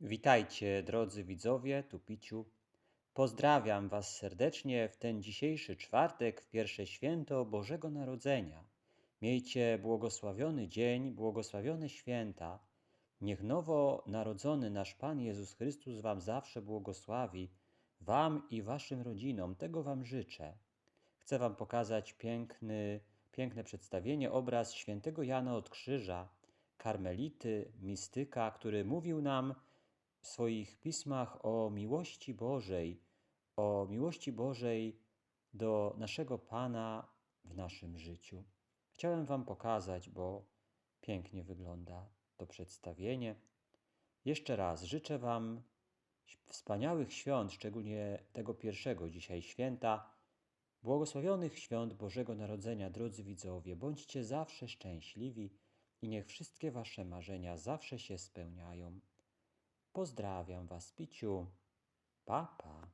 Witajcie, drodzy widzowie, tu Piciu. Pozdrawiam Was serdecznie w ten dzisiejszy czwartek, w pierwsze święto Bożego Narodzenia. Miejcie błogosławiony dzień, błogosławione święta. Niech nowo narodzony nasz Pan Jezus Chrystus Wam zawsze błogosławi, Wam i Waszym rodzinom. Tego Wam życzę. Chcę Wam pokazać piękny, piękne przedstawienie, obraz świętego Jana od Krzyża, karmelity, mistyka, który mówił nam w swoich pismach o miłości Bożej, o miłości Bożej do naszego Pana w naszym życiu. Chciałem Wam pokazać, bo pięknie wygląda to przedstawienie. Jeszcze raz życzę Wam wspaniałych świąt, szczególnie tego pierwszego dzisiaj święta, błogosławionych świąt Bożego Narodzenia, drodzy widzowie. Bądźcie zawsze szczęśliwi i niech wszystkie Wasze marzenia zawsze się spełniają. Pozdrawiam Was, Piciu. Pa, pa.